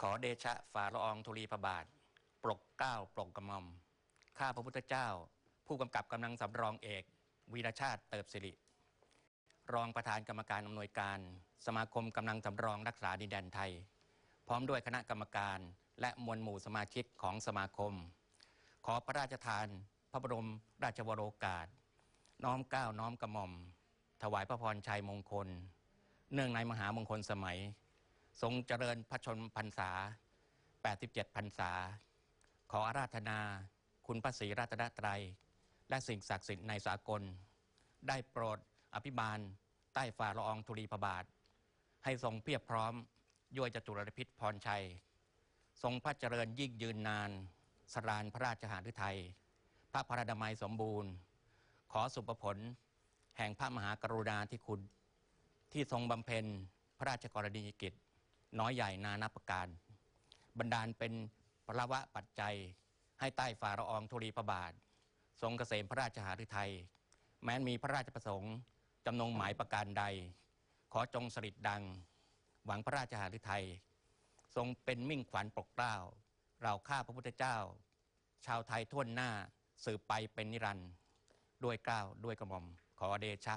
ขอเดชะฝ่าละอองธุลีพระบาท ปลกเก้าปลกกระหม่อม ข้าพระพุทธเจ้า ผู้กำกับกำลังสำรองเอก วีรชาติเติบสิริ รองประธานกรรมการอำนวยการ สมาคมกำลังสำรองรักษาดินแดนไทย พร้อมด้วยคณะกรรมการและมวลหมู่สมาชิกของสมาคม ขอพระราชทาน พระบรมราชวโรกาส น้อมเกล้าน้อมกระหม่อม ถวายพระพรชัยมงคล เนื่องในมหามงคลสมัย ทรงเจริญพระชนพรรษา 87 พรรษา ขออาราธนา คุณพระศรีรัตนตรัย และสิ่งศักดิ์สิทธิ์ในสากล ได้โปรดอภิบาล ใต้ฝ่าละอองธุลีพระบาท ให้ทรงเพียบพร้อมด้วยจตุรพิษพรชัย ทรงพระเจริญยิ่งยืนนาน สรานพระราชหฤทัย พระพราดมัยสมบูรณ์ ขอสุปผล แห่งพระมหากรุณาธิคุณ ที่ทรงบำเพ็ญพระราชกรณียกิจ น้อยใหญ่นานับประการ บรรดาลเป็นพระวะปัจจัย ให้ใต้ฝ่าละอองธุลีพระบาท ทรงเกษมพระราชหฤทัยแม้นมีพระราชประสงค์จำนงหมายประการใด ขอจงสริดดัง หวังพระราชหฤทัยทรงเป็นมิ่งขวัญปกเกล้าเราข้าพระพุทธเจ้า ชาวไทยทั่วหน้าสืบไปเป็นนิรันด์ด้วยกล้าวด้วยกระหม่อมขอเดชะ